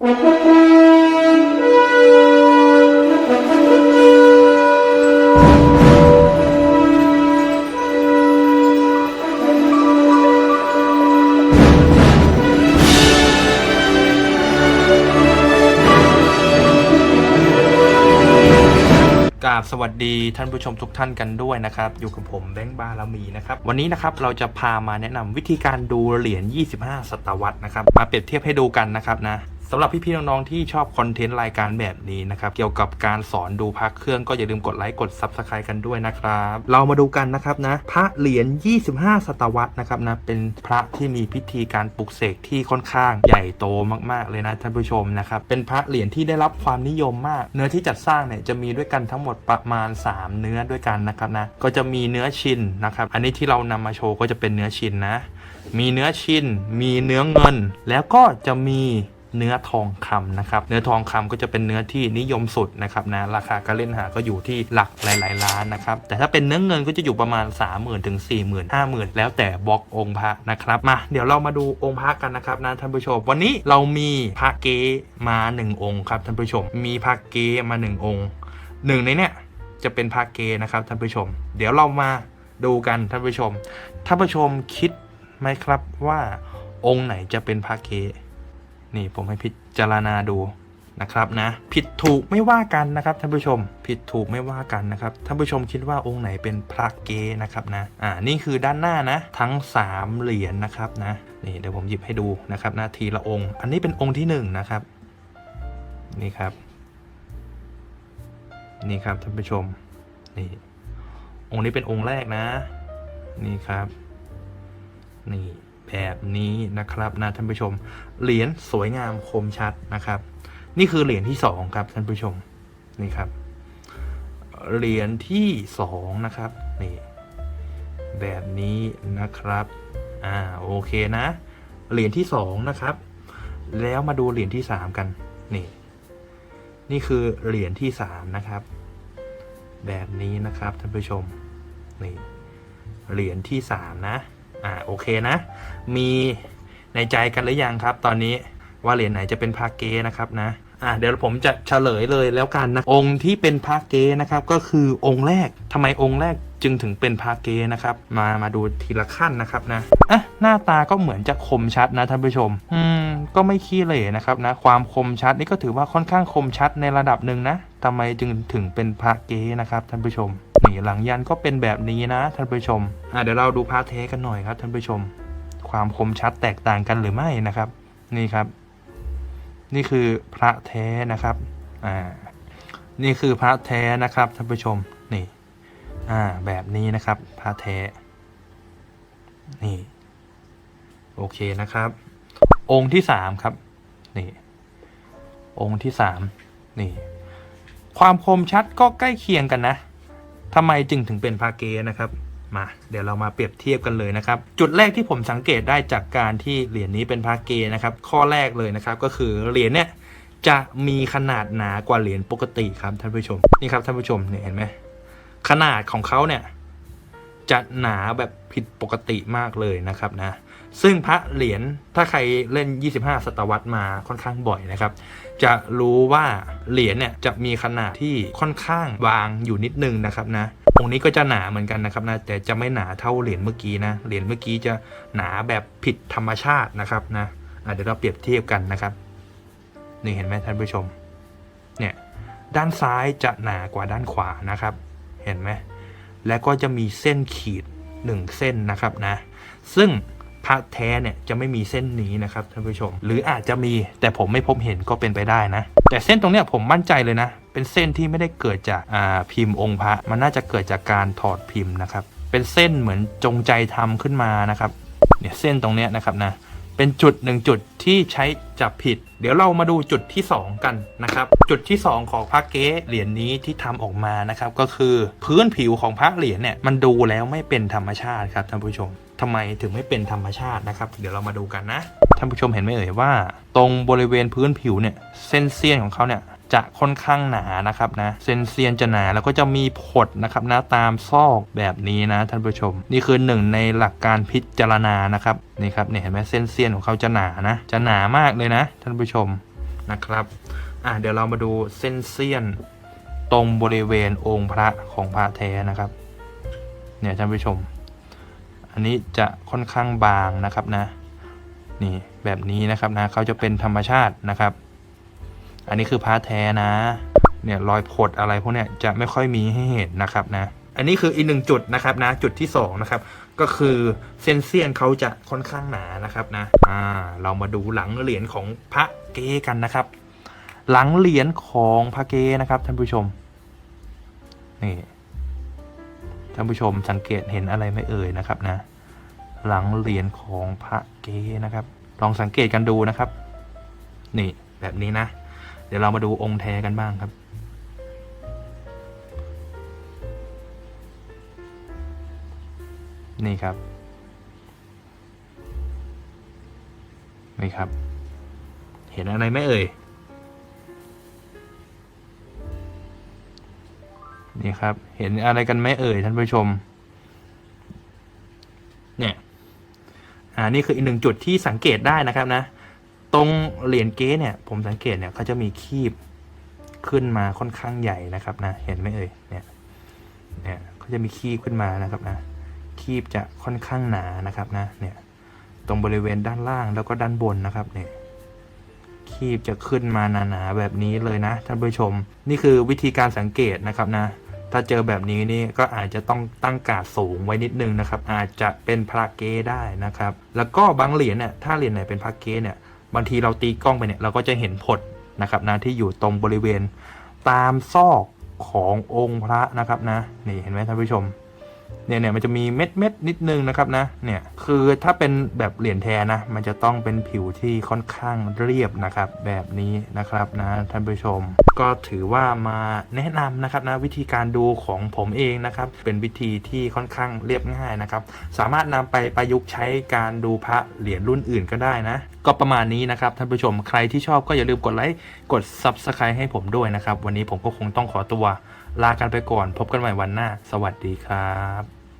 กราบสวัสดีท่านผู้ชมทุกท่านกันด้วยนะครับ อยู่กับผมแบงค์บารมีนะครับ วันนี้นะครับเราจะพามาแนะนำวิธีการดูเหรียญ 25 ศตวรรษนะครับ มาเปรียบเทียบให้ดูกันนะครับนะ สำหรับพี่ๆน้องๆที่ชอบคอนเทนต์รายการแบบนี้นะครับเกี่ยวกับการสอนดูพระเครื่องก็อย่าลืมกดไลค์กด Subscribe กันด้วยนะครับ เรามาดูกันนะครับนะพระเหรียญ 25 ศตวรรษนะครับนะเป็นพระที่มีพิธีการปลุกเสกที่ค่อนข้างใหญ่โตมากๆเลยนะท่านผู้ชมนะครับเป็นพระเหรียญที่ได้รับความนิยมมาก เนื้อที่จัดสร้างเนี่ยจะมีด้วยกันทั้งหมดประมาณ 3 เนื้อด้วยกันนะครับนะก็จะมีเนื้อชินนะครับอันนี้ที่เรานำมาโชว์ก็จะเป็นเนื้อชินนะมีเนื้อชินมีเนื้อเงิน แล้วก็จะมี เนื้อทองคำนะครับ เนื้อทองคำก็จะเป็นเนื้อที่นิยมสุดนะครับนะราคาการเล่นหาก็อยู่ที่หลักหลาย ๆ ล้านนะครับ แต่ถ้าเป็นเนื้อเงินก็จะอยู่ประมาณ 3 0,000ถึง4 0 0 0 0 5 0,000แล้วแต่บล็อกองค์พระนะครับมาเดี๋ยวเรามาดูองค์พระกันนะครับนะท่านผู้ชม วันนี้เรามีพระเกมา 1 องค์ครับท่านผู้ชม มีพระเกมา 1 องค์หนึ่งในเนี้ยจะเป็นพระเกนะครับท่านผู้ชม เดี๋ยวเรามาดูกันท่านผู้ชมท่านผู้ชมคิดไหมครับว่าองค์ไหนจะเป็นพระเก นี่ผมให้พิจารณาดูนะครับนะผิดถูกไม่ว่ากันนะครับท่านผู้ชมผิดถูกไม่ว่ากันนะครับท่านผู้ชมคิดว่าองค์ไหนเป็นพระเกนะครับนะอ่านี่คือด้านหน้านะทั้ง 3 เหรียญนะครับนะนี่เดี๋ยวผมหยิบให้ดูนะครับนะทีละองค์ อันนี้เป็นองค์ที่1นงนะครับนี่ครับ นี่ครับท่านผู้ชมนี่องค์นี้เป็นองค์แรกนะ นี่ครับ นี่ แบบนี้นะครับนะท่านผู้ชม เหรียญสวยงามคมชัดนะครับ นี่คือเหรียญที่สองครับท่านผู้ชมนี่ครับ เหรียญที่สองนะครับนี่แบบนี้นะครับอ่าโอเคนะ เหรียญที่สองนะครับ แล้วมาดูเหรียญที่สามกันนี่ นี่คือเหรียญที่สามนะครับ แบบนี้นะครับท่านผู้ชมนี่เหรียญที่สามนะ อ่าโอเคนะ มีในใจกันหรือยังครับ ตอนนี้ว่าเหรียญไหนจะเป็นพาเกนะครับนะอ่าเดี๋ยวผมจะเฉลยเลยแล้วกันนะองค์ที่เป็นพาเกนะครับก็คือองค์แรกทำไมองค์แรกจึงถึงเป็นพาเกนะครับ มามาดูทีละขั้นนะครับนะอะหน้าตาก็เหมือนจะคมชัดนะท่านผู้ชม อืมก็ไม่ขี้เหร่นะครับนะ ความคมชัดนี่ก็ถือว่าค่อนข้างคมชัดในระดับหนึ่งนะทำไมจึงถึงเป็นพาเกนะครับท่านผู้ชม นี่หลังยันก็เป็นแบบนี้นะท่านผู้ชมอะเดี๋ยวเราดูพาเทสกันหน่อยครับท่านผู้ชม ความคมชัดแตกต่างกันหรือไม่นะครับ นี่ครับ นี่คือพระแท้นะครับอ่านี่คือพระแท้นะครับท่านผู้ชมนี่อ่าแบบนี้นะครับพระแท้นี่โอเคนะครับ องค์ที่สามครับนี่องค์ที่สามนี่ความคมชัดก็ใกล้เคียงกันนะ ทำไมจึงถึงเป็นพาเกนะครับมาเดี๋ยวเรามาเปรียบเทียบกันเลยนะครับ จุดแรกที่ผมสังเกตได้จากการที่เหรียญนี้เป็นพาเกนะครับ ข้อแรกเลยนะครับก็คือเหรียญเนี่ยจะมีขนาดหนากว่าเหรียญปกติครับท่านผู้ชมนี่ครับท่านผู้ชมเนี่ยเห็นไหมขนาดของเขาเนี่ยจะหนาแบบผิดปกติมากเลยนะครับนะ ซึ่งพระเหรียญถ้าใครเล่น 25 ศตวรรษมาค่อนข้างบ่อยนะครับ จะรู้ว่าเหรียญเนี่ยจะมีขนาดที่ค่อนข้างบางอยู่นิดนึงนะครับนะองค์นี้ก็จะหนาเหมือนกันนะครับนะแต่จะไม่หนาเท่าเหรียญเมื่อกี้นะเหรียญเมื่อกี้จะหนาแบบผิดธรรมชาตินะครับนะเดี๋ยวเราเปรียบเทียบกันนะครับนี่เห็นไหมท่านผู้ชมเนี่ยด้านซ้ายจะหนากว่าด้านขวานะครับ เห็นไหมแล้วก็จะมีเส้นขีดหนึ่งเส้นนะครับนะซึ่ง พระแท้เนี่ยจะไม่มีเส้นนี้นะครับท่านผู้ชม หรืออาจจะมีแต่ผมไม่พบเห็นก็เป็นไปได้นะ แต่เส้นตรงเนี้ยผมมั่นใจเลยนะ เป็นเส้นที่ไม่ได้เกิดจากาพิมพ์องค์พระ มันน่าจะเกิดจากการถอดพิมพ์นะครับ เป็นเส้นเหมือนจงใจทำขึ้นมานะครับเนี่ยเส้นตรงเนี้ยนะครับนะเป็นจุดหนึ่งจุดที่ใช้จับผิด เดี๋ยวเรามาดูจุดที่ 2 กันนะครับ จุดที่ 2 ของพระเก๊เหรียญนี้ที่ทำออกมานะครับก็คือพื้นผิวของพระเหรียญเนี่ยมันดูแล้วไม่เป็นธรรมชาติครับท่านผู้ชม ทำไมถึงไม่เป็นธรรมชาตินะครับ เดี๋ยวเรามาดูกันนะ ท่านผู้ชมเห็นไหมเอ่ยว่า ตรงบริเวณพื้นผิวเนี่ยเส้นเสี้ยนของเขาเนี่ยจะค่อนข้างหนานะครับนะเส้นเซียนจะหนาแล้วก็จะมีผดนะครับนะตามซอกแบบนี้นะท่านผู้ชม นี่คือหนึ่งในหลักการพิจารณานะครับนี่ครับเนี่ยเห็นไหมเส้นเซียนของเขาจะหนานะ จะหนามากเลยนะ ท่านผู้ชมนะครับอะเดี๋ยวเรามาดูเส้นเสี้ยนตรงบริเวณองค์พระของพระแท้นะครับ เนี่ยท่านผู้ชม อันนี้จะค่อนข้างบางนะครับนะ นี่แบบนี้นะครับนะเขาจะเป็นธรรมชาตินะครับ อันนี้คือพระแท้นะ เนี่ยรอยผดอะไรพวกเนี้ยจะไม่ค่อยมีให้เห็นนะครับนะ อันนี้คืออีกหนึ่งจุดนะครับนะ จุดที่สองนะครับ ก็คือเส้นเสี้ยนเขาจะค่อนข้างหนานะครับนะ อ่า เรามาดูหลังเหรียญของพระเกกันนะครับ หลังเหรียญของพระเกนะครับท่านผู้ชม นี่ ท่านผู้ชมสังเกตเห็นอะไรไม่เอ่ยนะครับนะ หลังเหรียญของพระเกนะครับ ลองสังเกตกันดูนะครับ นี่แบบนี้นะ เดี๋ยวเรามาดูองค์แท้กันบ้างครับนี่ครับ นี่ครับ เห็นอะไรไหมเอ่ย นี่ครับ เห็นอะไรกันไหมเอ่ยท่านผู้ชม เนี่ย อ่า นี่คืออีกหนึ่งจุดที่สังเกตได้นะครับนะ ตรงเหรียญเก๊เนี่ย ผมสังเกตเนี่ยเขาจะมีคีบขึ้นมาค่อนข้างใหญ่นะครับนะ เห็นไหมเอ่ย เนี่ย เนี่ยเขาจะมีคีบขึ้นมานะครับนะ คีบจะค่อนข้างหนานะครับนะ เนี่ย ตรงบริเวณด้านล่างแล้วก็ด้านบนนะครับ เนี่ยคีบจะขึ้นมาหนาๆแบบนี้เลยนะท่านผู้ชม นี่คือวิธีการสังเกตนะครับนะ ถ้าเจอแบบนี้นี่ก็อาจจะต้องตั้งกาดสูงไว้นิดนึงนะครับ อาจจะเป็นพระเกได้นะครับ แล้วก็บางเหรียญเนี่ยถ้าเหรียญไหนเป็นพระเกเนี่ยบางทีเราตีกล้องไปเนี่ยเราก็จะเห็นผดนะครับนะที่อยู่ตรงบริเวณตามซอกขององค์พระนะครับนะนี่เห็นไหมท่านผู้ชม เนี่ยเนี่ยมันจะมีเม็ดเม็ดนิดนึงนะครับนะเนี่ยคือถ้าเป็นแบบเหรียญแท้นะมันจะต้องเป็นผิวที่ค่อนข้างเรียบนะครับ แบบนี้นะครับนะท่านผู้ชม ก็ถือว่ามาแนะนำนะครับนะวิธีการดูของผมเองนะครับ เป็นวิธีที่ค่อนข้างเรียบง่ายนะครับ สามารถนำไปประยุกต์ใช้การดูพระเหรียญรุ่นอื่นก็ได้นะ ก็ประมาณนี้นะครับท่านผู้ชมใครที่ชอบก็อย่าลืมกดไลค์กด Subscribe ให้ผมด้วยนะครับ วันนี้ผมก็คงต้องขอตัว ลากันไปก่อน พบกันใหม่วันหน้า สวัสดีครับ